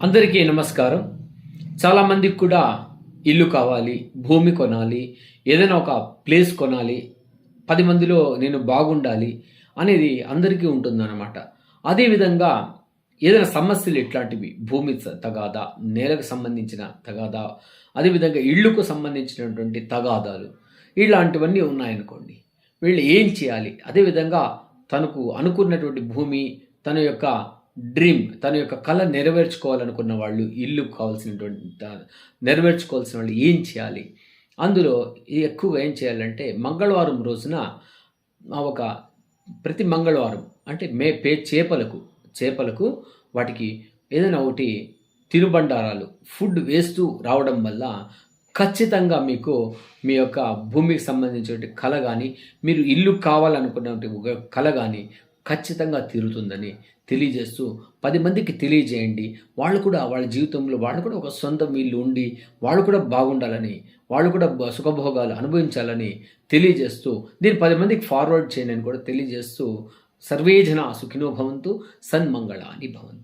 అందరికీ నమస్కారం. చాలామందికి కూడా ఇల్లు కావాలి భూమి కొనాలి ఏదైనా ఒక ప్లేస్ కొనాలి పది మందిలో నేను బాగుండాలి అనేది అందరికీ ఉంటుందన్నమాట. అదేవిధంగా ఏదైనా సమస్యలు ఇట్లాంటివి భూమి తగాదా నేలకు సంబంధించిన తగాదా అదేవిధంగా ఇళ్ళకు సంబంధించినటువంటి తగాదాలు ఇలాంటివన్నీ ఉన్నాయనుకోండి వీళ్ళు ఏం చేయాలి? అదేవిధంగా తనకు అనుకున్నటువంటి భూమి తన యొక్క డ్రీమ్ తన యొక్క కళ నెరవేర్చుకోవాలనుకున్న వాళ్ళు ఇల్లు కావాల్సినటువంటి నెరవేర్చుకోవాల్సిన వాళ్ళు ఏం చేయాలి? అందులో ఎక్కువగా ఏం చేయాలంటే మంగళవారం రోజున ఒక ప్రతి మంగళవారం అంటే మే పే చేపలకు చేపలకు వాటికి ఏదైనా ఒకటి తినుబండారాలు ఫుడ్ వేస్తూ రావడం వల్ల ఖచ్చితంగా మీకు మీ యొక్క భూమికి సంబంధించిన కళ కానీ మీరు ఇల్లు కావాలనుకున్న ఒక కళ కానీ ఖచ్చితంగా తీరుతుందని తెలియజేస్తూ పది మందికి తెలియజేయండి. వాళ్ళు కూడా వాళ్ళ జీవితంలో వాళ్ళు కూడా ఒక సొంతం వీళ్ళు ఉండి వాళ్ళు కూడా బాగుండాలని వాళ్ళు కూడా సుఖభోగాలు అనుభవించాలని తెలియజేస్తూ దీన్ని పది మందికి ఫార్వర్డ్ చేయండి అని కూడా తెలియజేస్తూ సర్వేజన సుఖినో భవంతు సన్మంగళాని భవంతు.